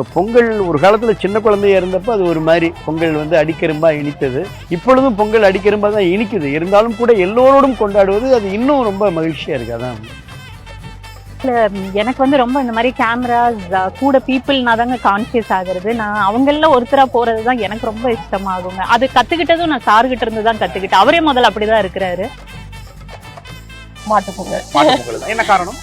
இப்போ பொங்கல் ஒரு காலத்தில் சின்ன குழந்தையா இருந்தப்போ அது ஒரு மாதிரி பொங்கல் வந்து அடிக்கரும்பா இனித்தது. இப்பொழுதும் பொங்கல் அடிக்கரும்பா தான் இனிக்குது. இருந்தாலும் கூட எல்லோரோடும் கொண்டாடுவது அது இன்னும் ரொம்ப மகிழ்ச்சியாக இருக்குது அதான். எனக்கு வந்து ரொம்ப இந்த மாதிரி கேமராஸ் கூட பீப்புள்னா தாங்க கான்சியஸ் ஆகுறது. நான் அவங்கள ஒருத்தரா போறது தான் எனக்கு ரொம்ப இஷ்டமாகுங்க. அது கத்துக்கிட்டதும் நான் சார்கிட்ட இருந்து தான் கத்துக்கிட்டேன். அவரே முதல்ல அப்படிதான் இருக்கிறாரு. மாட்டு பொங்கல். மாட்டு பொங்கல் தான். என்ன காரணம்?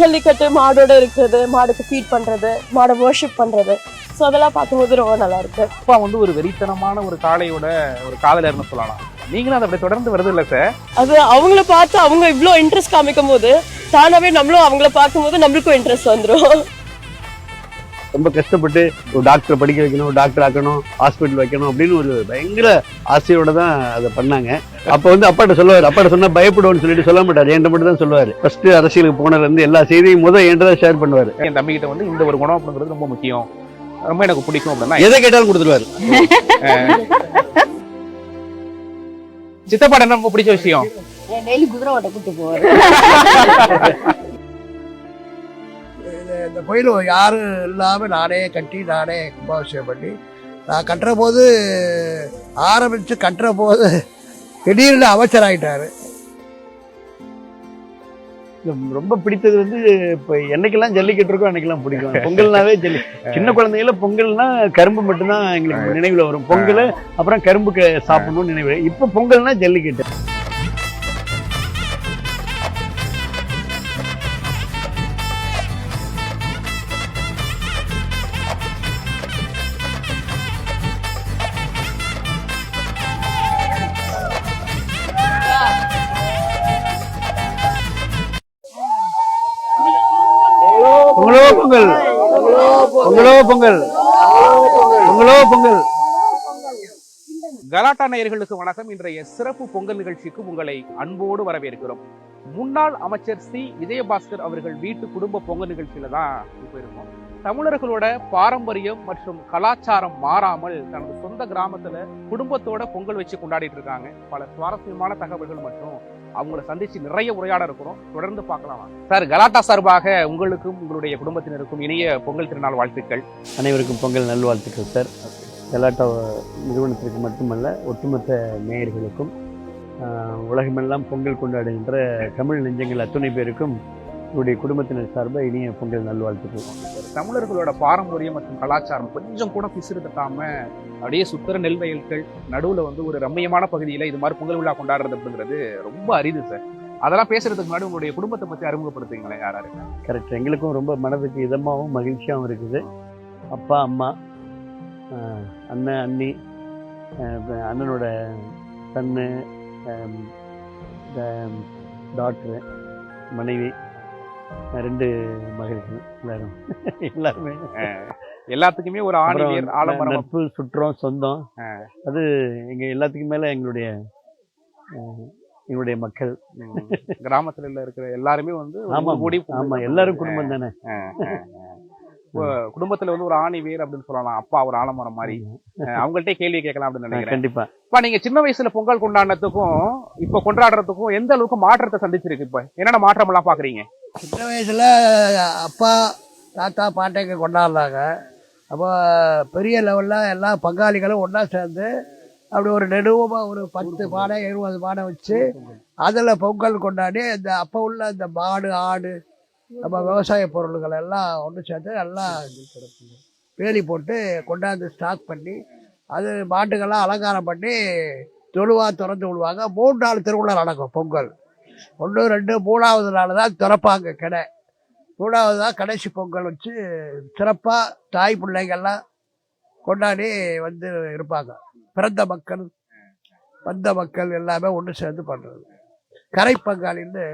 ஜல்லிக்கட்டு மாடோட இருக்கிறது மாடுக்கு ஃபீட் பண்றது மாடை வர்ஷிப் பண்றது. ஸோ அதெல்லாம் பார்க்கும்போது ரொம்ப நல்லா இருக்கு அப்பா வந்து ஒரு வெறித்தனமான ஒரு காளையோட ஒரு காதலர்னு சொல்லலாம். நீங்களும் அதை அப்படி தொடர்ந்து வருது இல்ல சார் அது அவங்கள பார்த்து அவங்க இவ்வளோ இன்ட்ரெஸ்ட் காமிக்கும் போது தானாவே நம்மளும் அவங்கள பார்க்கும்போது நம்மளுக்கும் இன்ட்ரெஸ்ட் வந்துடும் ரொம்ப கஷ்டப்பட்டு ஒரு டாக்டர் படிக்க வைக்கணும் டாக்டர் ஆக்கணும் ஹாஸ்பிட்டல் வைக்கணும் அப்படின்னு ஒரு பயங்கர ஆசையோட தான் அதை பண்ணாங்க. அப்போ வந்து அப்பாட்ட சொல்லுவார் அப்பாட்ட சொன்னா பயப்படுவோம்னு சொல்லிட்டு சொல்ல மாட்டார் என்கிட்ட மட்டும் தான் சொல்லுவார். ஃபர்ஸ்ட் அரசியலுக்கு போனதுல இருந்து எல்லா செய்தியும் முதல் என்கிட்ட தான் ஷேர் பண்ணுவார். என் தம்பி கிட்ட வந்து இந்த ஒரு குணம் அப்படிங்கிறது ரொம்ப முக்கியம். ரொம்ப எனக்கு பிடிக்கும் அப்படின்னா எதை கேட்டாலும் கொடுத்துருவாரு. சித்தப்பாட ரொம்ப பிடிச்ச விஷயம்? டெய்லி குதிரை ஓட்ட கூட்டு போவார். இது- இந்த கோயில் யாரும் இல்லாமல் நானே கட்டி நானே கும்பாபிஷேகம் பண்ணி நான் கட்டுற போது ஆரம்பித்து கட்டுற போது திடீர்னு அமைச்சர் ஆயிட்டாரு ரொம்ப பிடித்தது வந்து இப்போ என்னைக்கெல்லாம் ஜல்லிக்கட்டு இருக்கோ அன்னைக்கெல்லாம் பிடிக்கும். பொங்கல்னாவே ஜல்லி. சின்ன குழந்தையில பொங்கல்னா கரும்பு மட்டும்தான் எங்களுக்கு நினைவுல வரும். பொங்கல் அப்புறம் கரும்பு சாப்பிடணும்னு நினைவு. இப்போ பொங்கல்னா ஜல்லிக்கட்டு. கலாட்டா நேயர்களுக்கு வணக்கம். இன்றைய சிறப்பு பொங்கல் நிகழ்ச்சிக்கு உங்களை அன்போடு வரவேற்கிறோம். முன்னாள் அமைச்சர் சி. விஜயபாஸ்கர் அவர்கள் வீட்டு குடும்ப பொங்கல் நிகழ்ச்சியில தான் இப்போ இருக்கோம். தமிழர்களோட பாரம்பரியம் மற்றும் கலாச்சாரம் மாறாமல் தனது சொந்த கிராமத்துல குடும்பத்தோட பொங்கல் வச்சு கொண்டாடிட்டு இருக்காங்க. பல சுவாரஸ்யமான தகவல்கள் மற்றும் அவங்கள சந்திச்சு நிறைய உரையாட இருக்கிறோம். தொடர்ந்து பார்க்கலாம். சார் கலாட்டா சார்பாக உங்களுக்கும் உங்களுடைய குடும்பத்தினருக்கும் இனிய பொங்கல் திருநாள் வாழ்த்துக்கள். அனைவருக்கும் பொங்கல் நல்வாழ்த்துக்கள் சார். கலாட்டா நிறுவனத்திற்கு மட்டுமல்ல ஒட்டுமொத்த நேயர்களுக்கும் உலகமெல்லாம் பொங்கல் கொண்டாடுகின்ற தமிழ் நெஞ்சங்கள் அத்துணை பேருக்கும் என்னுடைய குடும்பத்தினர் சார்பாக இனிய பொங்கல் நல்வாழ்த்துக்கள். தமிழர்களோட பாரம்பரியம் மற்றும் கலாச்சாரம் கொஞ்சம் கூட பிசிறு தட்டாம அப்படியே சுத்தர நெல் வயல்கள் நடுவுல வந்து ஒரு ரம்மியமான பகுதியில இது மாதிரி பொங்கல் விழா கொண்டாடுறது அப்படிங்கிறது ரொம்ப அரிது சார். அதெல்லாம் பேசுறதுக்கு முன்னாடி உங்களுடைய குடும்பத்தை பத்தி அறிமுகப்படுத்துங்களேன் யாரா இருக்கு கரெக்ட் எங்களுக்கும் ரொம்ப மனதுக்கு இதமாகவும் மகிழ்ச்சியாகவும் இருக்குது. அப்பா அம்மா அண்ணன் அண்ணி அண்ணனோட சன்னு டாக்டரு மனைவி ரெண்டு மகள்கள் எல்லாரும். எல்லாருமே. எல்லாத்துக்குமே ஒரு ஆணியர் ஆலமரம். நட்பு சுற்றம் சொந்தம். அது எங்க எல்லாத்துக்கும் மேல எங்களுடைய எங்களுடைய மக்கள். கிராமத்துல இருக்கிற எல்லாருமே வந்து ஆமா கூடி ஆமா எல்லாரும் குடும்பம் தானே. குடும்பத்துல வந்து ஒரு ஆணி வேர் அப்படின்னு சொல்லலாம் அப்பா ஒரு ஆலமரம் மாதிரி. அவங்கள்ட்ட கேள்வி கேட்கலாம் அப்படின்னு நினைக்கிறேன். கண்டிப்பா. இப்ப நீங்க சின்ன வயசுல பொங்கல் கொண்டாடினதுக்கும் இப்ப கொண்டாடுறதுக்கும் எந்த அளவுக்கு மாற்றத்தை சந்திச்சிருக்கு இப்ப? என்னென்ன மாற்றம் எல்லாம் பாக்குறீங்க? சின்ன வயசில் அப்பா தாத்தா பாட்டைக்கு கொண்டாடுறாங்க அப்போ பெரிய லெவலில் எல்லா பங்காளிகளும் ஒன்றா சேர்ந்து அப்படி ஒரு நெடுவமாக ஒரு பத்து பானை இருபது பானை வச்சு அதில் பொங்கல் கொண்டாடி இந்த அப்போ உள்ள இந்த மாடு ஆடு நம்ம விவசாய பொருள்கள் எல்லாம் ஒன்று சேர்த்து நல்லா வேலி போட்டு கொண்டாந்து ஸ்டாக் பண்ணி அது மாட்டுக்கெல்லாம் அலங்காரம் பண்ணி தொழுவாக திறந்து விடுவாங்க. மூணு நாள் திருவிழா நடக்கும் பொங்கல். ஒன்று ரெண்டு மூணாவது நாள் தான் திறப்பாங்க கடை. மூணாவது தான் கடைசி பொங்கல் வச்சு சிறப்பாக தாய் பிள்ளைங்கள்லாம் கொண்டாடி வந்து இருப்பாங்க. பிறந்த மக்கள் வந்த மக்கள் எல்லாமே ஒன்று சேர்ந்து பண்ணுறது கரை பங்காளின்னு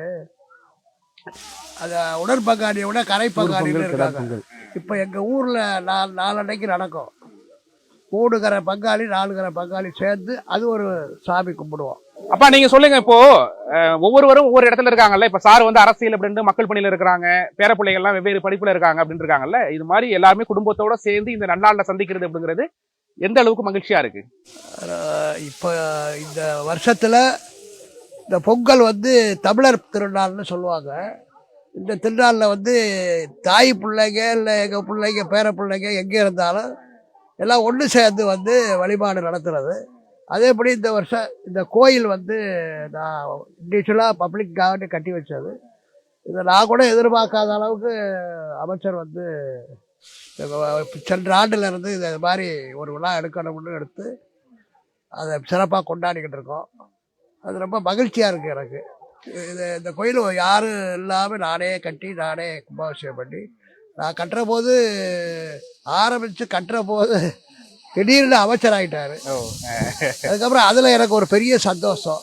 அதை உடற்பங்காளியை விட கரை ஊர் பங்காளின்னு பொங்கல் கிடா இருக்காங்க. இப்போ எங்கள் ஊரில் நாலு நாலன்னைக்கு நடக்கும். மூணு கரை பங்காளி நாலு கரை பங்காளி சேர்ந்து அது ஒரு சாமி கும்பிடுவோம். அப்பா நீங்க சொல்லுங்க இப்போ ஒவ்வொருவரும் ஒவ்வொரு இடத்துல இருக்காங்கல்ல. இப்ப சார் வந்து அரசியல் அப்படின்னு மக்கள் பணியில இருக்கிறாங்க. பேர பிள்ளைகள் எல்லாம் வெவ்வேறு படிப்புல இருக்காங்க அப்படின்னு இருக்காங்கல்ல. இது மாதிரி எல்லாருமே குடும்பத்தோட சேர்ந்து இந்த நன்னாள்ல சந்திக்கிறது அப்படிங்கிறது எந்த அளவுக்கு மகிழ்ச்சியா இருக்கு? இப்போ இந்த வருஷத்தில் இந்த பொங்கல் வந்து தமிழர் திருநாள்னு சொல்லுவாங்க. இந்த திருநாளில் வந்து தாய் பிள்ளைங்க இல்லை எங்கள் பிள்ளைங்க பேர பிள்ளைங்க எங்கே இருந்தாலும் எல்லாம் ஒன்று சேர்ந்து வந்து வழிபாடு நடத்துறது. அதேபடி இந்த வருஷம் இந்த கோயில் வந்து நான் இண்டிவிஜுவலாக பப்ளிக்காக கட்டி வச்சது. இதை நான் கூட எதிர்பார்க்காத அளவுக்கு அமைச்சர் வந்து சென்ற ஆண்டுலேருந்து இது மாதிரி ஒரு விழா எடுக்கணும்னு எடுத்து அதை சிறப்பாக கொண்டாடிக்கிட்டு இருக்கோம். அது ரொம்ப மகிழ்ச்சியாக இருக்குது எனக்கு. இது இந்த கோயில் யாரும் இல்லாமல் நானே கட்டி நானே கும்பாபிஷேகம் பண்ணி நான் கட்டுற போது ஆரம்பித்து கட்டுற போது திடீர்னு அமைச்சராயிட்டாரு ஓ. அதுக்கப்புறம் அதில் எனக்கு ஒரு பெரிய சந்தோஷம்.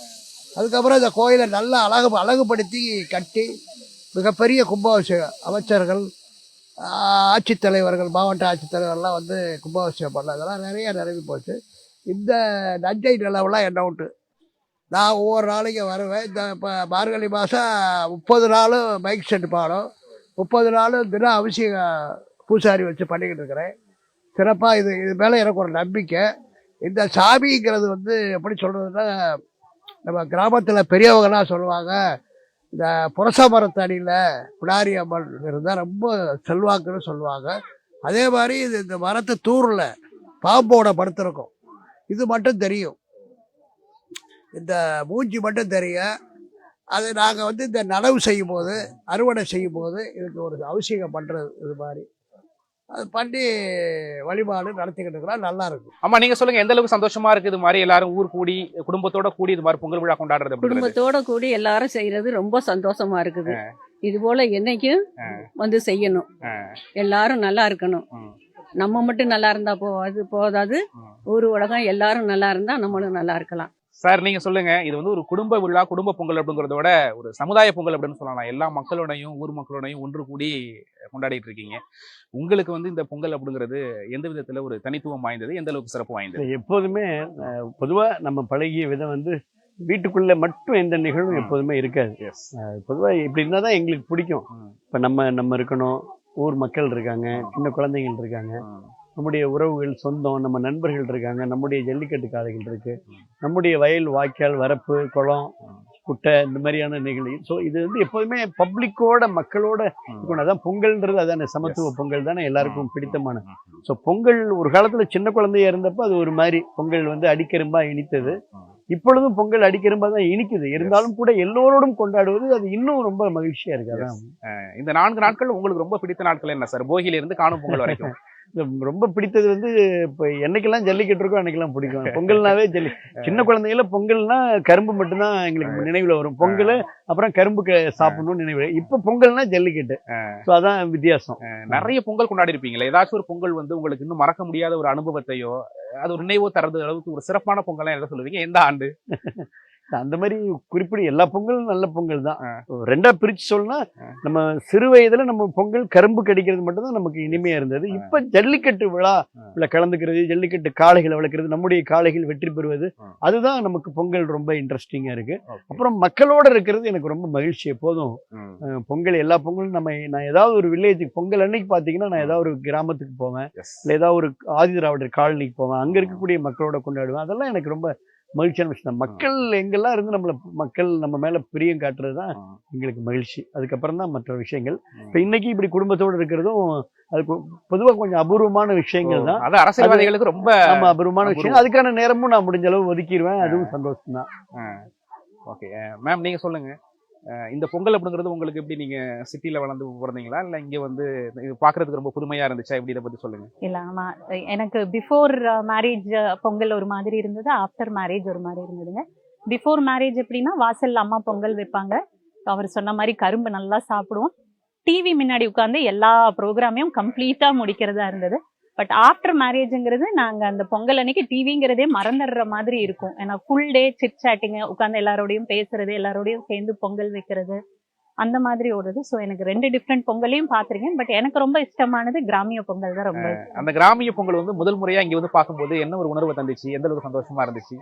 அதுக்கப்புறம் இந்த கோயிலை நல்லா அழகு அழகுபடுத்தி கட்டி மிகப்பெரிய கும்பாபிஷேகம் அமைச்சர்கள் ஆட்சித்தலைவர்கள் மாவட்ட ஆட்சித்தலைவர்லாம் வந்து கும்பாபிஷேகம் பண்ண அதெல்லாம் நிறைய நிரம்பி போச்சு. இந்த நஞ்சை நிலவெல்லாம் என்ன விட்டு நான் ஒவ்வொரு நாளைக்கு வருவேன். இந்த இப்போ மார்கழி மாதம் முப்பது நாளும் மைக் செட் பாடும். முப்பது நாளும் தினம் அபிஷேகம் பூசாரி வச்சு பண்ணிக்கிட்டு இருக்கிறேன். சிறப்பாக இது இது மேலே எனக்கு ஒரு நம்பிக்கை. இந்த சாமிங்கிறது வந்து எப்படி சொல்கிறதுன்னா நம்ம கிராமத்தில் பெரியவங்களாம் சொல்லுவாங்க இந்த புரச மரத்தடியில் பிடாரி அம்மன் இருந்தால் ரொம்ப செல்வாக்குன்னு சொல்லுவாங்க. அதே மாதிரி இது இந்த மரத்தை தூரில் பாம்போட படுத்திருக்கும். இது மட்டும் தெரியும். இந்த மூஞ்சி மட்டும் தெரியும். அது நாங்கள் வந்து இந்த நடவு செய்யும் போது அறுவடை செய்யும் போது இதுக்கு ஒரு அபிஷேகம் பண்ணுறது இது மாதிரி. அது பண்ணி வழிபாடு நடத்திக்கிட்டு இருக்கிறோம் நல்லா இருக்கும் ஆமா நீங்க சொல்லுங்க எந்த அளவுக்கு சந்தோஷமா இருக்கு இது மாதிரி எல்லாரும் ஊர் கூடி குடும்பத்தோட கூடி இது மாதிரி பொங்கல் விழா கொண்டாடுறது குடும்பத்தோட கூடி எல்லாரும் செய்யறது ரொம்ப சந்தோஷமா இருக்குது. இது போல என்னைக்கும் வந்து செய்யணும். எல்லாரும் நல்லா இருக்கணும். நம்ம மட்டும் நல்லா இருந்தா போகாது போதாது. ஊர் உலகம் எல்லாரும் நல்லா இருந்தா நம்மளும் நல்லா இருக்கலாம். சார் நீங்க சொல்லுங்க. இது வந்து ஒரு குடும்ப விழா குடும்ப பொங்கல் அப்படிங்கறத விட ஒரு சமுதாய பொங்கல் அப்படின்னு சொல்லலாம். எல்லா மக்களோடையும் ஊர் மக்களோடையும் ஒன்று கூடி கொண்டாடிட்டு இருக்கீங்க. உங்களுக்கு வந்து இந்த பொங்கல் அப்படிங்கிறது எந்த விதத்துல ஒரு தனித்துவம் வாய்ந்தது? எந்த அளவுக்கு சிறப்பு வாய்ந்தது? எப்போதுமே பொதுவா நம்ம பழகிய விதம் வந்து வீட்டுக்குள்ள மட்டும் எந்த நிகழ்வும். எப்போதுமே இருக்காது. பொதுவா இப்படி இருந்தா தான் எங்களுக்கு பிடிக்கும். இப்ப நம்ம நம்ம இருக்கணும். ஊர் மக்கள் இருக்காங்க சின்ன குழந்தைகள் இருக்காங்க. நம்முடைய உறவுகள் சொந்தம் நம்ம நண்பர்கள் இருக்காங்க நம்முடைய ஜல்லிக்கட்டு காளைகள் இருக்கு நம்முடைய வயல் வாய்க்கால் வரப்பு குளம் குட்டை இந்த மாதிரியான நிகழ்வு. ஸோ இது வந்து எப்போதுமே பப்ளிக்கோட மக்களோட இருக்கணும். அதான் பொங்கல்ன்றது அதானே சமத்துவ பொங்கல் தானே எல்லாருக்கும் பிடித்தமான. ஸோ பொங்கல் ஒரு காலத்துல சின்ன குழந்தையா இருந்தப்ப அது ஒரு மாதிரி பொங்கல் வந்து அடிக்கரும்பா இனித்தது. இப்பொழுதும் பொங்கல் அடிக்கரும்பா தான் இனிக்குது. இருந்தாலும் கூட எல்லோரோடும் கொண்டாடுவது அது இன்னும் ரொம்ப மகிழ்ச்சியா இருக்கு. அதான். இந்த நான்கு நாட்கள் உங்களுக்கு ரொம்ப பிடித்த நாட்கள் என்ன சார்? போகியில இருந்து காணும் பொங்கல் வரைக்கும். ரொம்ப பிடித்தது வந்து இப்போ என்னைக்கெல்லாம் ஜல்லிக்கட்டு இருக்கோ அன்னைக்கெல்லாம் பிடிக்கும். பொங்கல்னாவே ஜல்லி. சின்ன குழந்தைகள பொங்கல்னா கரும்பு மட்டும்தான் எங்களுக்கு நினைவுல வரும். பொங்கல் அப்புறம் கரும்பு சாப்பிடணும்னு நினைவு. இப்ப பொங்கல்னா ஜல்லிக்கட்டு. ஸோ அதான் வித்தியாசம். நிறைய பொங்கல் கொண்டாடி இருப்பீங்களா ஏதாச்சும் ஒரு பொங்கல் வந்து உங்களுக்கு இன்னும் மறக்க முடியாத ஒரு அனுபவத்தையோ அது ஒரு நினைவோ தரது அளவுக்கு ஒரு சிறப்பான பொங்கல் எதை சொல்லுவீங்க? எந்த ஆண்டு? அந்த மாதிரி குறிப்பிட எல்லா பொங்கலும் நல்ல பொங்கல் தான். ரெண்டா பிரிச்சு சொல்லனா நம்ம சிறு வயதுல நம்ம பொங்கல் கரும்பு கடிக்கிறது மட்டும்தான் நமக்கு இனிமையா இருந்தது. இப்ப ஜல்லிக்கட்டு விழா கலந்துக்கிறது ஜல்லிக்கட்டு காளைகளை வளர்க்கறது நம்முடைய காளைகள் வெற்றி பெறுவது அதுதான் நமக்கு பொங்கல் ரொம்ப இன்ட்ரெஸ்டிங்கா இருக்கு. அப்புறம் மக்களோட இருக்கிறது எனக்கு ரொம்ப மகிழ்ச்சி எப்போதும் பொங்கல் எல்லா பொங்கலும் நம்ம நான் ஏதாவது ஒரு வில்லேஜுக்கு பொங்கல் அன்னைக்கு பாத்தீங்கன்னா நான் ஏதாவது ஒரு கிராமத்துக்கு போவேன். இல்லை ஏதாவது ஒரு ஆதி திராவிடர் காலனிக்கு போவேன். அங்க இருக்கக்கூடிய மக்களோட கொண்டாடுவேன். அதெல்லாம் எனக்கு ரொம்ப மகிழ்ச்சியான விஷயம். தான் மக்கள் எங்கெல்லாம் இருந்து நம்மள மக்கள் நம்ம மேல பிரியம் காட்டுறது தான் எங்களுக்கு மகிழ்ச்சி. அதுக்கப்புறம் தான் மற்ற விஷயங்கள். இப்போ இன்னைக்கு இப்படி குடும்பத்தோட இருக்கிறதும் அது கொ- பொதுவா கொஞ்சம் அபூர்வமான விஷயங்கள் தான். அது அரசியல்வாதிகளுக்கு ரொம்ப ஆமா அபூர்வமான விஷயம். அதுக்கான நேரமும் நான் முடிஞ்ச அளவு ஒதுக்கிடுவேன் அதுவும் சந்தோஷம் தான் ஓகே. மேம் நீங்க சொல்லுங்க. இந்த பொங்கல் அப்படிங்கிறது உங்களுக்கு எப்படி நீங்க சிட்டில வளர்ந்து பிறந்தீங்களா? இல்ல இங்க வந்து இது பாக்குறதுக்கு ரொம்ப புதுமையா இருந்துச்சா? எப்படி இதை பத்தி சொல்லுங்க. இல்ல ஆமா. எனக்கு பிஃபோர் மேரேஜ் பொங்கல் ஒரு மாதிரி இருந்தது. ஆஃப்டர் மேரேஜ் ஒரு மாதிரி இருந்ததுங்க. பிஃபோர் மேரேஜ் எப்படின்னா வாசல்ல அம்மா பொங்கல் வைப்பாங்க. அவர் சொன்ன மாதிரி கரும்பு நல்லா சாப்பிடுவோம். டிவி முன்னாடி உட்காந்து எல்லா ப்ரோக்ராமையும் கம்ப்ளீட்டா முடிக்கிறதா இருந்தது. பட் ஆஃப்டர் மேரேஜுங்கிறது நாங்க அந்த பொங்கல் அன்னைக்கு டிவிங்கிறதே மறந்துடுற மாதிரி இருக்கும். ஏன்னா ஃபுல் டே சிட் சாட்டிங்க உட்காந்து எல்லாரோடையும் பேசுறது எல்லாரோடையும் சேர்ந்து பொங்கல் வைக்கிறது அந்த மாதிரி ஓடுது. ஸோ எனக்கு ரெண்டு டிஃப்ரெண்ட் பொங்கலையும் பார்த்துருக்கேன். பட் எனக்கு ரொம்ப இஷ்டமானது கிராமிய பொங்கல் தான் ரொம்ப அந்த கிராமிய பொங்கல் வந்து முதல் முறையா இங்க வந்து பார்க்கும்போது என்ன ஒரு உணர்வு தந்துச்சு? எந்த அளவுக்கு சந்தோஷமா இருந்துச்சு?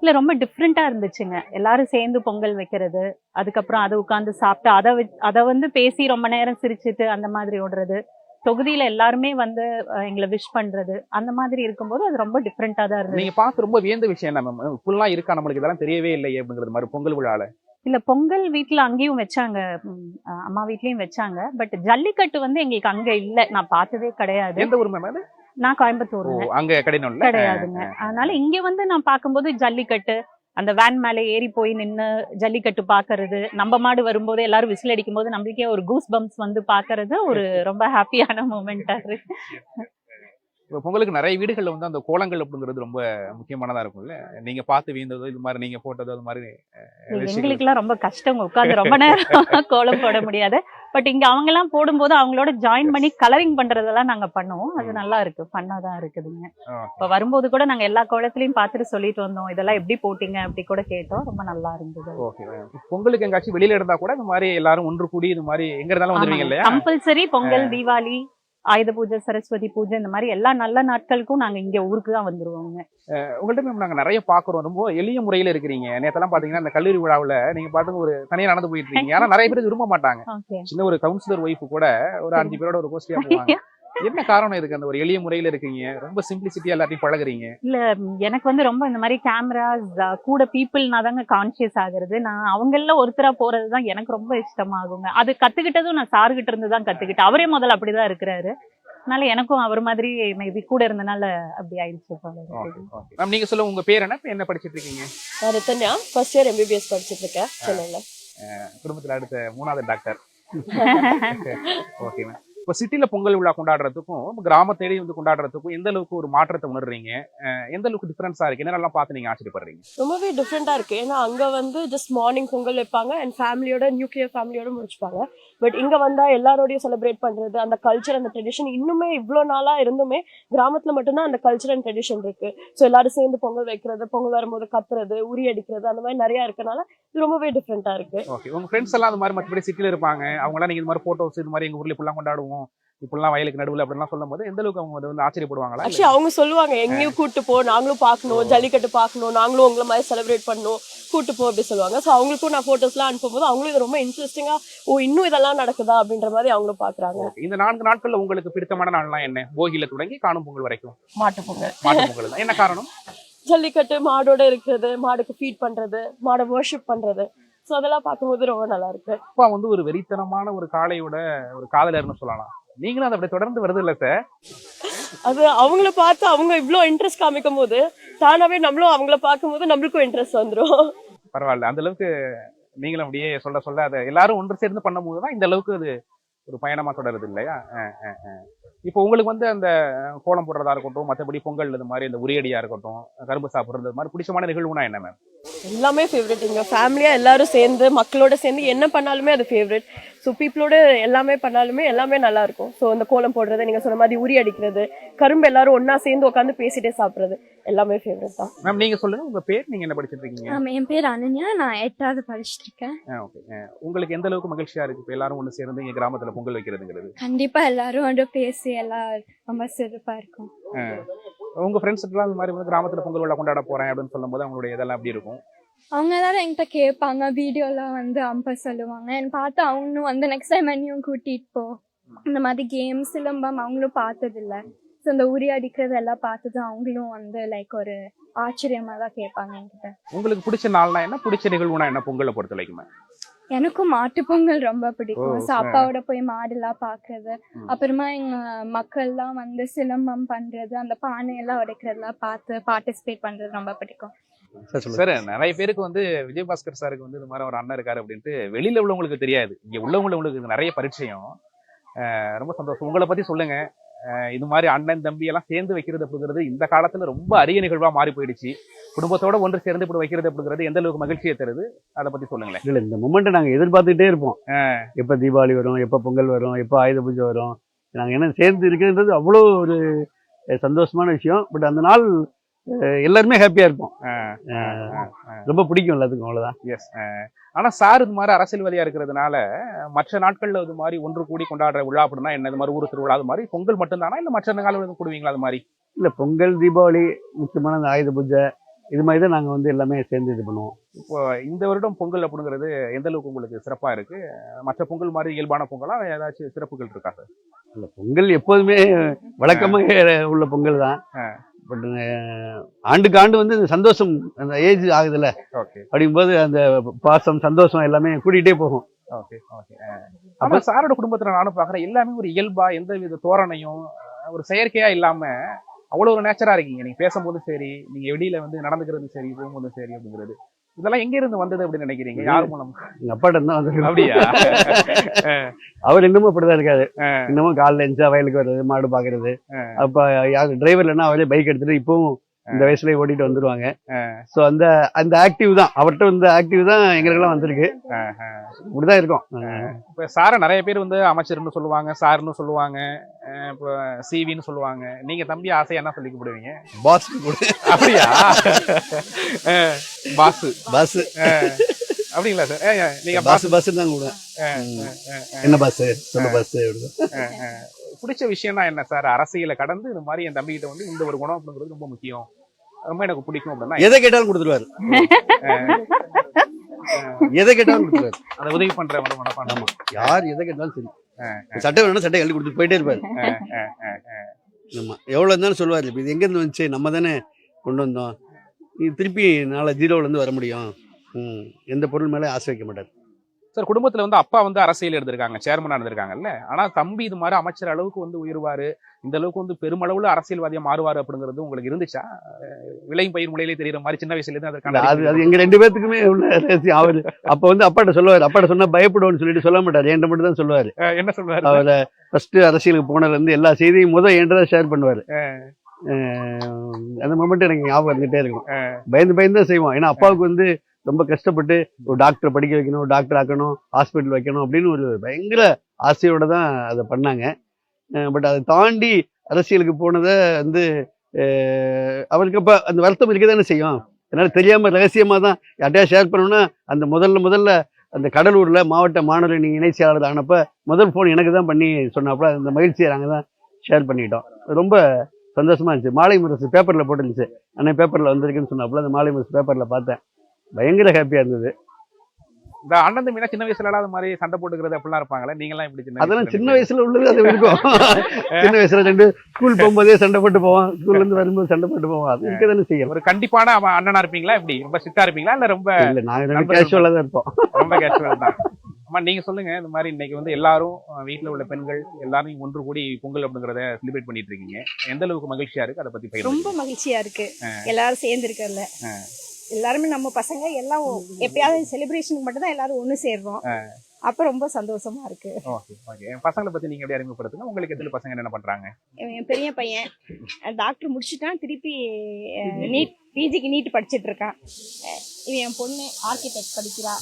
இல்ல ரொம்ப டிஃப்ரெண்டா இருந்துச்சுங்க. எல்லாரும் சேர்ந்து பொங்கல் வைக்கிறது அதுக்கப்புறம் அதை உட்காந்து சாப்பிட்டு அதை அதை வந்து பேசி ரொம்ப நேரம் சிரிச்சிட்டு அந்த மாதிரி ஓடுறது. தொகுதியில எல்லாருமே வந்து எங்களை விஷ் பண்றது அந்த மாதிரி இருக்கும்போது அது ரொம்ப டிஃப்ரெண்டா தான் இருந்தது. நீங்க பார்த்து ரொம்ப வியந்த விஷயம் என்ன மேம் இப்படிலாம் இருக்கா? நம்மளுக்கு இதெல்லாம் தெரியவே இல்லையே அப்படிங்கிறது மாதிரி பொங்கல் விழால. இல்ல பொங்கல் வீட்ல அங்கேயும் வச்சாங்க. அம்மா வீட்லயும் வச்சாங்க. பட் ஜல்லிக்கட்டு வந்து எங்களுக்கு அங்க இல்ல. நான் பார்த்ததே கிடையாது. எந்த ஊர் மேம் நான் ஓ கோயம்புத்தூருங்க அங்க கிடையாதுங்க. அதனால இங்க வந்து நான் பார்க்கும்போது ஜல்லிக்கட்டு அந்த வேன் மேல ஏறி போய் நின்னு ஜல்லிக்கட்டு பாக்குறது நம்ம மாடு வரும்போது எல்லாரும் விசில் அடிக்கும் போது நம்மளுக்கே ஒரு கூஸ் பம்ப்ஸ் வந்து பாக்குறது ஒரு ரொம்ப ஹாப்பியான மூமெண்டா இருக்கு இப்போ பொங்கலுக்கு நிறைய வீடுகள்ல வந்து அந்த கோலங்கள் அப்படிங்கிறது ரொம்ப முக்கியமானதா இருக்கும்ல. நீங்க பார்த்து வீழ்ந்ததோ இது மாதிரி நீங்க போட்டதோ அது மாதிரி. எங்களுக்குலாம் ரொம்ப கஷ்டம். உட்காந்து ரொம்ப நேரம் கோலம் போட முடியாது. பட் இங்க அவங்க எல்லாம் போடும்போது அவங்களோட ஜாயின் பண்ணி கலரிங் பண்றதெல்லாம் நாங்க பண்ணுவோம். அது நல்லா இருக்கு. பண்ணாதான் இருக்குதுங்க ஆ. இப்ப வரும்போது கூட நாங்க எல்லா கோலத்திலயும் பார்த்துட்டு சொல்லிட்டு வந்தோம். இதெல்லாம் எப்படி போட்டீங்க? அப்படி கூட கேட்டோம். ரொம்ப நல்லா இருந்தது. ஓகே பொங்கலுக்கு எங்காச்சும் வெளியில இருந்தா கூட இந்த மாதிரி எல்லாரும் ஒன்று கூடி இது மாதிரி எங்க இருந்தாலும் வந்துருவீங்க இல்லையா? கம்பல்சரி பொங்கல் தீபாவளி ஆயுத பூஜை சரஸ்வதி பூஜை இந்த மாதிரி எல்லா நல்ல நாட்களுக்கும் நாங்க இங்க ஊருக்கு தான் வந்துருவோங்க. உங்கள்ட்ட மேம் நாங்க நிறைய பாக்குறோம். ரொம்ப எளிய முறையில இருக்கிறீங்க. நேத்தெல்லாம் பாத்தீங்கன்னா இந்த கல்லூரி விழாவுல நீங்க பாத்துங்க ஒரு தனியா நடந்து போயிட்டு இருக்கீங்க. ஆனா நிறைய பேர் விரும்ப மாட்டாங்க. சின்ன ஒரு கவுன்சிலர் ஒய்ஃப் கூட ஒரு அஞ்சு பேரோட ஒரு கோஷ்டியா போவாங்க. என்ன காரணம் இருக்கு அந்த ஒரு எளிய முறையில இருக்கீங்க. ரொம்ப சிம்பிளிசிட்டியா எல்லாத்தையும் பழகுறீங்க. இல்ல எனக்கு வந்து ரொம்ப இந்த மாதிரி கேமராஸ் கூட பீப்புள்னா தாங்க கான்சியஸ் ஆகுறது. நான் அவங்கள ஒருத்தரா போறது தான் எனக்கு ரொம்ப இஷ்டமாகுங்க. அது கத்துக்கிட்டதும் நான் சார் கிட்ட இருந்து தான் கத்துக்கிட்டேன். அவரே முதல்ல அப்படிதான் இருக்கிறாரு. அதனால எனக்கும் அவர் மாதிரி மேபி கூட இருந்தனால அப்படி ஆயிடுச்சு போல நீங்க சொல்லுங்க உங்க பேர் என்ன? என்ன படிச்சிட்டு இருக்கீங்க? நான் ரித்தன்யா. ஃபர்ஸ்ட் இயர் எம்பிபிஎஸ் படிச்சிட்டு இருக்கேன். சென்னையில. குடும்பத்துல அடுத்த மூணாவது டாக்டர் ஓகே மேம் இப்போ சிட்டில பொங்கல் விழா கொண்டாடுறதுக்கும் இப்ப கிராம தேடி வந்து கொண்டாடுறதுக்கும் எந்த அளவுக்கு ஒரு மாற்றத்தை உணர்றீங்க? எந்த அளவுக்கு டிஃபரன்ஸா இருக்கு? என்னெல்லாம் பார்த்து நீங்க ஆச்சரியப்படுறீங்க? ரொம்பவே டிஃப்ரெண்டா இருக்கு. ஏன்னா அங்க வந்து ஜஸ்ட் மார்னிங் பொங்கல் வைப்பாங்க அண்ட் ஃபேமிலியோட நியூக்ளியர் ஃபேமிலியோட முடிச்சுப்பாங்க. பட் இங்க வந்தா எல்லாரோடயும் செலிப்ரேட் பண்றது அந்த கல்ச்சர் அந்த ட்ரெடிஷன் இன்னுமே இவ்வளோ நாளா இருந்துமே கிராமத்துல மட்டும்தான் அந்த கல்ச்சர் அண்ட் ட்ரெடிஷன் இருக்கு. ஸோ எல்லாரும் சேர்ந்து பொங்கல் வைக்கிறது பொங்கல் வரும்போது கத்துறது உரி அடிக்கிறது அந்த மாதிரி நிறைய இருக்கனால இது ரொம்பவே டிஃப்ரெண்டா இருக்கு. ஓகே உங்க ஃப்ரெண்ட்ஸ் எல்லாம் அந்த மாதிரி மற்றபடி சிட்டில இருப்பாங்க. அவங்க எல்லாம் நீங்க இந்த மாதிரி போட்டோஸ் இது மாதிரி எங்க ஊர்ல இப்படிலாம் கொண்டாடுவோம். இப்படிலாம் வயலுக்கு நடுவில் அப்படிலாம் சொல்லும் போது எந்த அளவுக்கு அவங்க வந்து ஆச்சரியப்படுவாங்களா? ஆக்சுவலி அவங்க சொல்லுவாங்க எங்கேயும் கூட்டு போ நாங்களும் பார்க்கணும் ஜல்லிக்கட்டு பார்க்கணும் நாங்களும் உங்களை மாதிரி செலிப்ரேட் பண்ணணும் கூட்டு போ அப்படி சொல்லுவாங்க. ஸோ அவங்களுக்கும் நான் ஃபோட்டோஸ்லாம் அனுப்பும்போது அவங்களும் இது ரொம்ப இன்ட்ரெஸ்டிங்கா ஓ இன்னும் இதெல்லாம் நடக்குதா? அப்படின்ற மாதிரி அவங்களும் பாக்குறாங்க. இந்த நான்கு நாட்கள்ல உங்களுக்கு பிடித்தமான நாள்லாம் என்ன? போகியில தொடங்கி காணும் பொங்கல் வரைக்கும். மாட்டு பொங்கல். மாட்டு பொங்கல் தான். என்ன காரணம்? ஜல்லிக்கட்டு மாடோட இருக்கிறது மாடுக்கு ஃபீட் பண்றது மாடை வர்ஷிப் பண்றது. ஸோ அதெல்லாம் பார்க்கும்போது ரொம்ப நல்லா இருக்கு அப்பா வந்து ஒரு வெறித்தனமான ஒரு காளையோட ஒரு காதலர்னு சொல்லலாம். நீங்களும் அதை அப்படி தொடர்ந்து வருது இல்ல சார் அது அவங்கள பார்த்து அவங்க இவ்ளோ இன்ட்ரெஸ்ட் காமிக்கும் போது தானாவே நம்மளும் அவங்கள பார்க்கும்போது நம்மளுக்கும் இன்ட்ரெஸ்ட் வந்துரும். பரவாயில்ல. அந்த அளவுக்கு நீங்களும் அப்படியே சொல்ல சொல்ல அதை எல்லாரும் ஒன்று சேர்ந்து பண்ணும்போது தான் இந்த அளவுக்கு அது ஒரு பயணமா தொடருது இல்லையா. இப்போ உங்களுக்கு வந்து அந்த கோலம் போடுறதா இருக்கட்டும் மற்றபடி பொங்கல் இது மாதிரி இந்த உரியடியா இருக்கட்டும் கரும்பு சாப்பிடுறது மாதிரி பிடிச்சமான நிகழ்வுனா என்ன மேம் எல்லாமே ஃபேவரட் இங்க. ஃபேமிலியா எல்லாரும் சேர்ந்து மக்களோட சேர்ந்து என்ன பண்ணாலுமே அது ஃபேவரட் ஸோ பீப்புளோட எல்லாமே பண்ணாலுமே எல்லாமே நல்லா இருக்கும். ஸோ அந்த கோலம் போடுறது நீங்க சொன்ன மாதிரி உரி அடிக்கிறது கரும்பு எல்லாரும் ஒண்ணா சேர்ந்து உட்காந்து பேசிட்டே சாப்பிடுறது எல்லாமே ஃபேவரட் தான். மேம் நீங்க சொல்லுங்க உங்க பேர் நீங்க என்ன படிச்சிட்டு இருக்கீங்க? ஆமா, என் பேர் அனன்யா நான் எட்டாவது படிச்சுட்டு இருக்கேன். ஓகே உங்களுக்கு எந்த அளவுக்கு மகிழ்ச்சியா இருக்கு? இப்போ எல்லாரும் ஒன்று சேர்ந்து இங்க கிராமத்துல பொங்கல் வைக்கிறதுங்கிறது. கண்டிப்பா எல்லாரும் வந்து பேசி எல்லாம் ரொம்ப சிறப்பா இருக்கும். உங்க ஃப்ரெண்ட்ஸ் எல்லாம் இந்த மாதிரி வந்து கிராமத்துல பொங்கல் விழா கொண்டாட போறேன் அப்படின்னு சொல்லும்போது அவங்களுடைய இதெல்லாம் எப்படி இருக்கும்? அவங்க எல்லாரும் என்கிட்ட கேட்பாங்க வீடியோலாம் வந்து அம்ப சொல்லுவாங்க. எனக்கு பார்த்து அவங்களும் வந்து நெக்ஸ்ட் டைம் என்னையும் கூட்டிட்டு போ. இந்த மாதிரி கேம்ஸ் சிலம்பம் அவங்களும் பார்த்ததில்ல. ஸோ இந்த உரி அடிக்கிறது எல்லாம் பார்த்தது அவங்களும் வந்து லைக் ஒரு ஆச்சரியமா தான் கேட்பாங்க என்கிட்ட. உங்களுக்கு பிடிச்ச நாள்னா என்ன? பிடிச்ச நிகழ்வுனா என்ன? பொங்கலை பொறுத்த வரைக்குமே. எனக்கும் மாட்டு பொங்கல் ரொம்ப பிடிக்கும். ஸோ. அப்பாவோட போய் மாடுலாம் பார்க்கறது. ம். அப்புறமா எங்க மக்கள்லாம் வந்து சிலம்பம் பண்றது அந்த பானையெல்லாம் உடைக்கிறதெல்லாம் பார்த்து பார்ட்டிசிபேட் பண்றது ரொம்ப பிடிக்கும். சார் நிறைய பேருக்கு வந்து விஜயபாஸ்கர் சாருக்கு வந்து இது மாதிரி ஒரு அண்ணன் இருக்காரு அப்படின்ட்டு வெளியில உள்ளவங்களுக்கு தெரியாது. இங்க உள்ளவங்களுக்கு நிறைய பரிச்சயம். அஹ் ரொம்ப சந்தோஷம். உங்களை பத்தி சொல்லுங்க. இது மாதிரி அண்ணன் தம்பி எல்லாம் சேர்ந்து வைக்கிறது அப்படிங்கிறது இந்த காலத்துல ரொம்ப அரிய நிகழ்வா மாறி போயிடுச்சு. குடும்பத்தோட ஒன்று சேர்ந்து இப்படி வைக்கிறது அப்படிங்கிறது எந்த அளவுக்கு மகிழ்ச்சியை தருது? அதை பத்தி சொல்லுங்களேன். இல்ல இந்த மொமெண்ட்டை நாங்க எதிர்பார்த்துக்கிட்டே இருப்போம். எப்ப தீபாவளி வரும் எப்ப பொங்கல் வரும் எப்ப ஆயுத பூஜை வரும் நாங்க என்ன சேர்ந்து இருக்கிறது அவ்வளோ ஒரு சந்தோஷமான விஷயம். பட் அந்த நாள் எல்லாருமே ஹாப்பியா இருப்போம். ரொம்ப பிடிக்கும் எல்லாத்துக்கும் அவ்வளவுதான். எஸ் ஆனா சார் இது மாதிரி அரசியல்வாதியா இருக்கிறதுனால மற்ற நாட்கள்ல இது மாதிரி ஒன்று கூடி கொண்டாடுற விழா அப்படின்னா என்ன? இது மாதிரி ஊர் திருவிழா அது மாதிரி பொங்கல் மட்டும்தானா? இல்ல மற்ற எதுவும் கூடுவீங்களா அது மாதிரி? இல்ல பொங்கல் தீபாவளி முக்கியமான ஆயுத பூஜை இது மாதிரி தான் நாங்க வந்து எல்லாமே சேர்ந்து இது பண்ணுவோம். இப்போ இந்த வருடம் பொங்கல் அப்படிங்கிறது எந்த அளவுக்கு உங்களுக்கு சிறப்பா இருக்கு? மற்ற பொங்கல் மாதிரி இயல்பான பொங்கலா ஏதாச்சும் சிறப்புகள் இருக்கா சார்? இல்ல பொங்கல் எப்போதுமே வழக்கமாக உள்ள பொங்கல் தான். பட் ஆண்டுக்கு ஆண்டு வந்து இந்த சந்தோஷம் அந்த ஏஜ் ஆகுதுல்ல. ஓகே. அப்படிங்கும்போது அந்த பாசம் சந்தோஷம் எல்லாமே கூட்டிகிட்டே போகும். Okay okay. ஆனா சாரோட குடும்பத்துல நானும் பாக்குறேன் எல்லாமே ஒரு இயல்பா எந்த வித தோரணையும் ஒரு செயற்கையா இல்லாம அவ்வளவு ஒரு நேச்சரா இருக்கீங்க. நீங்க பேசும்போதும் சரி நீங்க வெளியில வந்து நடந்துக்கிறதும் சரி போகும்போதும் சரி அப்படிங்கிறது. இதெல்லாம் எங்க இருந்து வந்தது அப்படின்னு நினைக்கிறீங்க? யார் மூலம்? எங்க அப்பாட்ட தான் வந்து அப்படியா? அவர் இன்னமும் அப்படிதான் இருக்காரு. இன்னமும் காலைல எஞ்சா வயலுக்கு வர்றது மாடு பாக்குறது. அப்ப யாரு டிரைவர் இல்லைன்னா அவரே பைக் எடுத்துட்டு இப்பவும் இந்த வயசுலயே ஓட்டிட்டு வந்துருவாங்க. சோ அந்த அந்த ஆக்டிவ் தான். அவர்கிட்ட வந்து ஆக்டிவ் தான் எங்களுக்கெல்லாம் வந்திருக்கு. இப்படிதான் இருக்கும். இப்ப சார நிறைய பேர் வந்து அமைச்சர்னு சொல்லுவாங்க சார்னு சொல்லுவாங்க இப்போ சிவின்னு சொல்லுவாங்க. நீங்க தம்பி ஆசையா என்ன சொல்லி கூப்பிடுவீங்க பாஸ் அப்படியா? பாஸ் பஸ் அப்படிங்களா சார்? நீங்க பஸ் பஸ் தான் கூட என்ன பஸ் சொல்லு பஸ் பிடிச்ச விஷயம்னா என்ன சார்? அரசியலை கடந்து இந்த மாதிரி என் தம்பி கிட்ட வந்து இந்த ஒரு குணம் அப்படிங்கிறது ரொம்ப முக்கியம். ரொம்ப எனக்கு பிடிக்கும் அப்படின்னா எதை கேட்டாலும் கொடுத்துருவாரு. எதை கேட்டாலும் கொடுத்துருவாரு. அதை உதவி பண்ற ஒரு மனப்பான்மை. ஆமா. யார் எதை கேட்டாலும் சரி. சட்டை வேணும் சட்டை கழட்டி கொடுத்துட்டு போயிட்டே இருப்பாரு. ஆமா. எவ்வளவு இருந்தாலும் சொல்லுவாரு. இப்ப இது எங்க இருந்து வந்துச்சு? நம்ம தானே கொண்டு வந்தோம். இது திருப்பி நாளை ஜீரோல இருந்து வர முடியும். எந்த பொருள் மேலே ஆசை வைக்க மாட்டார். சார் குடும்பத்துல வந்து அப்பா வந்து அரசியல் எடுத்திருக்காங்க சேர்மனா இருந்திருக்காங்கல்ல. ஆனா தம்பி இது மாதிரி அமைச்சர் அளவுக்கு வந்து உயர்வாரு இந்த அளவுக்கு வந்து பெருமளவுல அரசியல்வாதியா மாறுவாரு அப்படிங்கிறது உங்களுக்கு இருந்துச்சா? விளையும் பயிர் முளையிலே தெரியுற மாதிரி சின்ன வயசுல இருந்து அதற்கான அது அது எங்க ரெண்டு பேத்துக்குமே உள்ள அவர் அப்ப வந்து அப்பாட்ட சொல்லுவாரு அப்பாட்ட சொன்னா பயப்படுவோம்னு சொல்லிட்டு சொல்ல மாட்டாரு. என்கிட்ட மட்டும் தான் சொல்லுவாரு. என்ன சொல்றாரு அவரை ஃபர்ஸ்ட் அரசியலுக்கு போனதுல இருந்து எல்லா செய்தியும் முதல் என்கிட்ட தான் ஷேர் பண்ணுவாரு. அந்த மொமெண்ட் எனக்கு ஞாபகம் இருந்துட்டே இருக்கும். பயந்து பயந்து தான் செய்வோம் ஏன்னா அப்பாவுக்கு வந்து ரொம்ப கஷ்டப்பட்டு ஒரு டாக்டர் படிக்க வைக்கணும் டாக்டர் ஆக்கணும் ஹாஸ்பிட்டல் வைக்கணும் அப்படின்னு ஒரு பயங்கர ஆசையோடு தான் அதை பண்ணாங்க. பட் அதை தாண்டி அரசியலுக்கு போனதை வந்து அவருக்கு அப்போ அந்த வருத்தம் இருக்க தானே செய்யும். என்னால் தெரியாமல் ரகசியமாக தான் யார்ட்டையா ஷேர் பண்ணணும்னா அந்த முதல்ல முதல்ல அந்த கடலூரில் மாவட்ட மாணவர் நீங்க இணை செயலாளர் ஆனப்போ முதல் ஃபோன் எனக்கு தான் பண்ணி சொன்னாப்புல அந்த மகிழ்ச்சியை நாங்கள் தான் ஷேர் பண்ணிட்டோம். ரொம்ப சந்தோஷமாக இருந்துச்சு. மாலை முரசு பேப்பரில் போட்டுருந்துச்சு. அன்னை பேப்பரில் வந்திருக்குன்னு சொன்னாப்புல அந்த மாலை முரசு பேப்பரில் பார்த்தேன். பயங்கர ஹாப்பியா இருந்தது. இந்த அண்ணன் தம்பினா சின்ன வயசுல இல்லாத மாதிரி சண்டை போட்டுக்கிறது அப்படிலாம் இருப்பாங்களே? நீங்களாம் இப்படி சின்ன அதெல்லாம் சின்ன வயசுல உள்ளது அது இருக்கும். சின்ன வயசுல ரெண்டு ஸ்கூல் போகும்போதே சண்டை போட்டு போவான் ஸ்கூல்ல இருந்து வரும்போது சண்டை போட்டு போவான் அது இருக்க தானே செய்யும். ஒரு கண்டிப்பான அண்ணனா இருப்பீங்களா இப்படி ரொம்ப ஸ்ட்ரிக்டா இருப்பீங்களா? இல்ல ரொம்ப இல்ல நாங்க நண்பர்கள் கேஷுவலா தான் இருப்போம். ரொம்ப கேஷுவல் தான். அம்மா நீங்க சொல்லுங்க இந்த மாதிரி இன்னைக்கு வந்து எல்லாரும் வீட்ல உள்ள பெண்கள் எல்லாரும் ஒன்று கூடி பொங்கல் அப்படிங்கறத செலிப்ரேட் பண்ணிட்டு இருக்கீங்க. எந்த அளவுக்கு மகிழ்ச்சியா இருக்கு? அதை பத்தி ரொம்ப மகிழ்ச்சியா இருக்கு. எல்லாரும் சேர்ந்து இருக்கறதுல எல்லாருமே நம்ம பசங்க எல்லாம் எப்பயாவது செலிப்ரேஷனுக்கு மட்டும் தான் எல்லாரும் ஒண்ணு சேர்றோம். அப்ப ரொம்ப சந்தோஷமா இருக்கு. Okay okay. என் பசங்களை பத்தி நீங்க எப்படி அறிமுகப்படுத்துங்க? உங்களுக்கு எத்தனை பசங்க என்ன பண்றாங்க? இவன் என் பெரிய பையன் டாக்டர் முடிச்சுட்டான் திருப்பி நீட் பிஜிக்கு நீட் படிச்சிட்டு இருக்கான். இவன் என் பொண்ணு ஆர்கிடெக்ட் படிக்கிறா.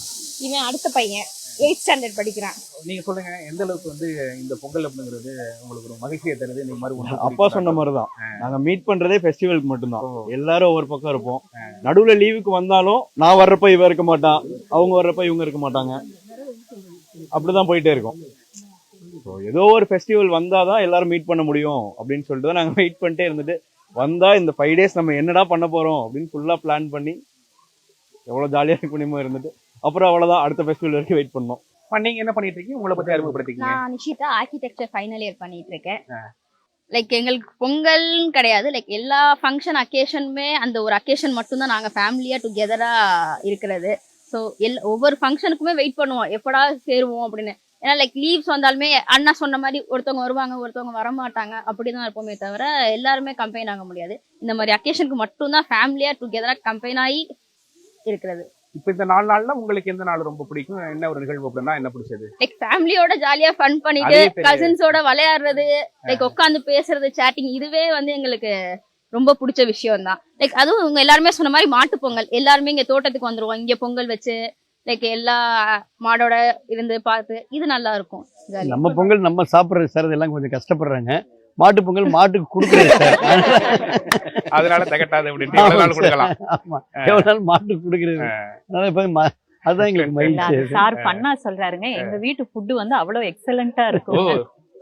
இவன் அடுத்த பையன். எயிட் ஸ்டாண்டர்ட் படிக்கிறான். நீங்க சொல்லுங்க எந்த அளவுக்கு வந்து இந்த பொங்கல் அப்படிங்கிறது உங்களுக்கு ஒரு மகிழ்ச்சியை தருது? இந்த மாதிரி அப்பா சொன்ன மாதிரி தான் நாங்க மீட் பண்றதே ஃபெஸ்டிவலுக்கு மட்டும்தான். எல்லாரும் ஒவ்வொரு பக்கம் இருப்போம். நடுவுல லீவுக்கு வந்தாலும் நான் வர்றப்ப இவ இருக்க மாட்டான். அவங்க வர்றப்ப இவங்க இருக்க மாட்டாங்க. அப்படிதான் போயிட்டே இருக்கும். ஏதோ ஒரு ஃபெஸ்டிவல் வந்தாதான் எல்லாரும் மீட் பண்ண முடியும் அப்படின்னு சொல்லிட்டு தான் நாங்க வெயிட் பண்ணிட்டே இருந்துட்டு வந்தா இந்த ஃபைவ் டேஸ் நம்ம என்னடா பண்ண போறோம் அப்படின்னு ஃபுல்லா பிளான் பண்ணி எவ்வளவு ஜாலியா இருக்க முடியுமோ இருந்துட்டு. அப்புறம் அவ்வளவுதான். அடுத்த ஃபெஸ்டிவல் வரைக்கும் வெயிட் பண்ணோம். நீங்க என்ன பண்ணிட்டு இருக்கீங்க? உங்களை பத்தி அறிமுகப்படுத்திக்கீங்க. நான் நிஷிதா ஆர்கிடெக்சர் ஃபைனல் இயர் பண்ணிட்டு இருக்கேன். லைக் எங்களுக்கு பொங்கல்னு கிடையாது. லைக் எல்லா ஃபங்க்ஷன் அக்கேஷனுமே அந்த ஒரு அக்கேஷன் மட்டும்தான் நாங்கள் ஃபேமிலியாக டுகெதராக இருக்கிறது. ஸோ எல் ஒவ்வொரு ஃபங்க்ஷனுக்குமே வெயிட் பண்ணுவோம். எப்படா சேருவோம் அப்படின்னு. ஏன்னா லைக் லீவ்ஸ் வந்தாலுமே அண்ணா சொன்ன மாதிரி ஒருத்தவங்க வருவாங்க ஒருத்தவங்க வர மாட்டாங்க அப்படி தான் இருப்போமே தவிர எல்லாருமே கம்பைன் ஆக முடியாது. இந்த மாதிரி அக்கேஷனுக்கு மட்டும்தான் ஃபேமிலியாக டுகெதராக கம்பைன் ஆகி இருக்கிறது. இப்ப இந்த நாலு நாள்ல உங்களுக்கு எந்த நாள் ரொம்ப பிடிக்கும்? என்ன ஒரு நிகழ்வு அப்படின்னா என்ன பிடிச்சது? லைக் ஃபேமிலியோட ஜாலியா ஃபன் பண்ணிட்டு கசின்ஸோட விளையாடுறது லைக் உட்காந்து பேசுறது சேட்டிங் இதுவே வந்து எங்களுக்கு ரொம்ப பிடிச்ச விஷயம் தான் லைக் அதுவும் இவங்க எல்லாருமே சொன்ன மாதிரி மாட்டு பொங்கல். எல்லாருமே இங்க தோட்டத்துக்கு வந்துருவோம். இங்க பொங்கல் வச்சு லைக் எல்லா மாடோட இருந்து பார்த்து இது நல்லா இருக்கும். நம்ம பொங்கல் நம்ம சாப்பிடுறது சார் இதெல்லாம் கொஞ்சம் கஷ்டப்படுறாங்க. மாட்டு பொங்கல் மாட்டுக்கு கொடுக்குறது. சார் அதனால திகட்டாது எவ்வளவு நாள் கொடுக்கலாம். ஆமா. எவ்வளவு நாள் மாட்டுக்கு கொடுக்குறது? அதனால இப்ப மா- அதுதான் எங்களுக்கு மகிழ்ச்சி. சார் பண்ணா சொல்றாருங்க. எங்க வீட்டு ஃபுட்டு வந்து அவ்வளவு எக்ஸலண்டா இருக்கும்.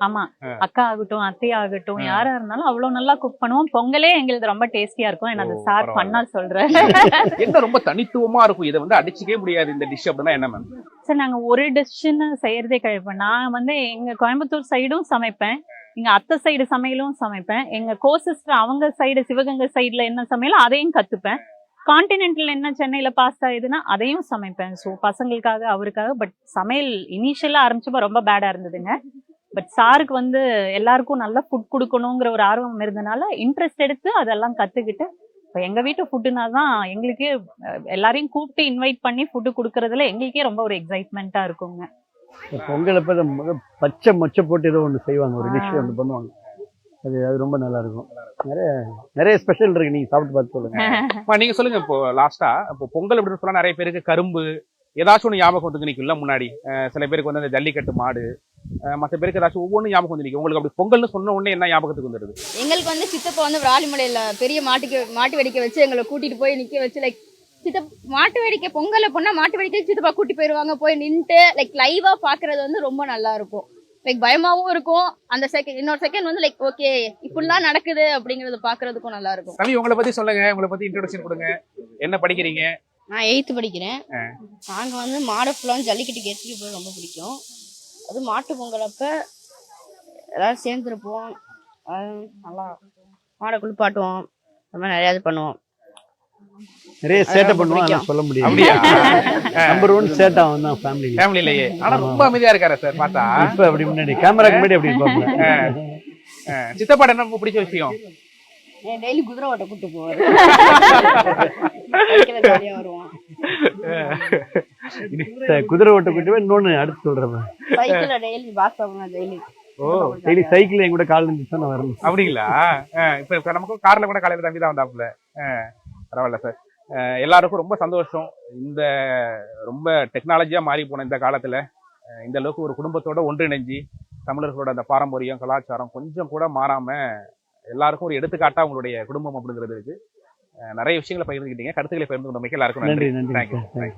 ஆமா. அக்கா ஆகட்டும் அத்தை ஆகட்டும் யாரா இருந்தாலும் அவ்வளவு நல்லா குக் பண்ணுவோம். பொங்கலே எங்களுக்கு ரொம்ப டேஸ்டியா இருக்கும். என்ன அது ஓ, சார். பண்ணா சொல்றேன் என்ன ரொம்ப தனித்துவமா இருக்கும்? இதை வந்து அடிச்சுக்கவே முடியாது இந்த டிஷ் அப்படின்னா என்ன மேம் சார் நாங்க ஒரு டிஷ்ஷுன்னு செய்யறதே கழிப்போம் நான் வந்து எங்க கோயம்புத்தூர் சைடும் சமைப்பேன். இங்க அத்தை சைடு சமையலும் சமைப்பேன். எங்க கோ சிஸ்டர் அவங்க சைடு சிவகங்கை சைடுல என்ன சமையலோ அதையும் கத்துப்பேன். கான்டினென்டல் என்ன சென்னையில பாஸ்தா இதுன்னா அதையும் சமைப்பேன். ஸோ பசங்களுக்காக அவருக்காக பட் சமையல் இனிஷியலா ஆரம்பிச்சப்ப ரொம்ப பேடா இருந்ததுங்க. பட் சாருக்கு வந்து எல்லாருக்கும் நல்லா ஃபுட் கொடுக்கணுங்கிற ஒரு ஆர்வம் இருந்தனால இன்ட்ரெஸ்ட் எடுத்து அதெல்லாம் கத்துக்கிட்டு இப்போ எங்க வீட்டு ஃபுட்டுனா தான் எங்களுக்கே எல்லாரையும் கூப்பிட்டு இன்வைட் பண்ணி ஃபுட்டு கொடுக்கறதுல எங்களுக்கே ரொம்ப ஒரு எக்ஸைட்மெண்ட்டா இருக்குங்க. பொங்கல் அப்ப இந்த பச்சை மொச்சை போட்டு ஏதோ ஒன்று செய்வாங்க ஒரு டிஷ். ஒன்று பண்ணுவாங்க. அது அது ரொம்ப நல்லா இருக்கும் நிறைய நிறைய ஸ்பெஷல் இருக்கு நீங்க சாப்பிட்டு பார்த்து சொல்லுங்க. நீங்க சொல்லுங்க இப்போ லாஸ்டா இப்போ பொங்கல் அப்படின்னு சொன்னா நிறைய பேருக்கு கரும்பு ஏதாச்சும் ஒன்று ஞாபகம் வந்து நிற்கும்ல முன்னாடி. சில பேருக்கு வந்து அந்த ஜல்லிக்கட்டு மாடு மத்த பேருக்கு ஏதாச்சும் ஒவ்வொன்றும் ஞாபகம் வந்து நிற்கும் உங்களுக்கு அப்படி பொங்கல்னு சொன்ன உடனே என்ன ஞாபகத்துக்கு வந்துருது? எங்களுக்கு வந்து சித்தப்பா வந்து விராலிமலையில பெரிய மாட்டுக்கு மாட்டு வெடிக்கை வச்சு எங்களை கூட்டிட்டு போய் நிக்க வச்சு லைக் சித்தப் மாட்டு வேடிக்கை பொங்கல் பொண்ணா மாட்டு வேடிக்கை சித்தப்பா கூட்டி போயிருவாங்க. போய் நின்னுட்டு லைக் லைவா பாக்குறது வந்து ரொம்ப நல்லா இருக்கும். லைக் பயமாவும் இருக்கும். அந்த செகண்ட் இன்னொரு செகண்ட் வந்து லைக் ஓகே இப்படிலாம் நடக்குது அப்படிங்கறது பாக்குறதுக்கும் நல்லா இருக்கும். ரவி உங்களை பத்தி சொல்லுங்க. உங்களை பத்தி இன்ட்ரோடக்ஷன் கொடுங்க. என்ன படிக்கிறீங்க? நான் எயித்து படிக்கிறேன். நாங்க வந்து மாடை ஃபுல்லாக ஜல்லிக்கட்டுக்கு எடுத்துட்டு போய் ரொம்ப பிடிக்கும். அது மாட்டு பொங்கல் அப்ப எல்லாரும் சேர்ந்துருப்போம். அது நல்லா மாடை குளிப்பாட்டுவோம். அந்த மாதிரி நிறையா இது பண்ணுவோம். நிறைய சேட்டை பிடிக்கும். சொல்ல முடியாது. அப்படியா? நம்பர் ஒன் சேட்டை அவன் தான் ஃபேமிலியில் ஃபேமிலிலேயே ஆனா ரொம்ப அமைதியா இருக்காரு சார் பார்த்தா? இப்ப அப்படி முன்னாடி கேமராக்கு முன்னாடி அப்படி இருப்பாங்க சித்தப்பாட என்ன ரொம்ப பிடிச்ச விஷயம்? டெய்லி குதிரை ஓட்ட கூட்டு போவார். குதிரை ஓட்ட கூட்டி போய் இன்னொன்னு அடுத்து சொல்றேன். சைக்கிளில் டெய்லி பாஸ் ஆகணும் டெய்லி ஓ டெய்லி சைக்கிள் என் கூட கால் இருந்துச்சு நான் வரணும். அப்படிங்களா? இப்ப இப்ப நமக்கு கார்ல கூட காலையில தம்பி தான் வந்தாப்புல பரவாயில்ல சார். எல்லாருக்கும் ரொம்ப சந்தோஷம். இந்த ரொம்ப டெக்னாலஜியா மாறி போன இந்த காலத்துல இந்த அளவுக்கு ஒரு குடும்பத்தோட ஒன்றிணைஞ்சு தமிழர்களோட அந்த பாரம்பரியம் கலாச்சாரம் கொஞ்சம் கூட மாறாம எல்லாருக்கும் ஒரு எடுத்துக்காட்டா உங்களுடைய குடும்பம் அப்படிங்கிறது இருக்கு. அஹ் நிறைய விஷயங்களை பகிர்ந்துக்கிட்டீங்க கருத்துக்களை பகிர்ந்து கொண்ட மிக்க எல்லாருக்கும் நன்றி. நன்றி தேங்க்யூ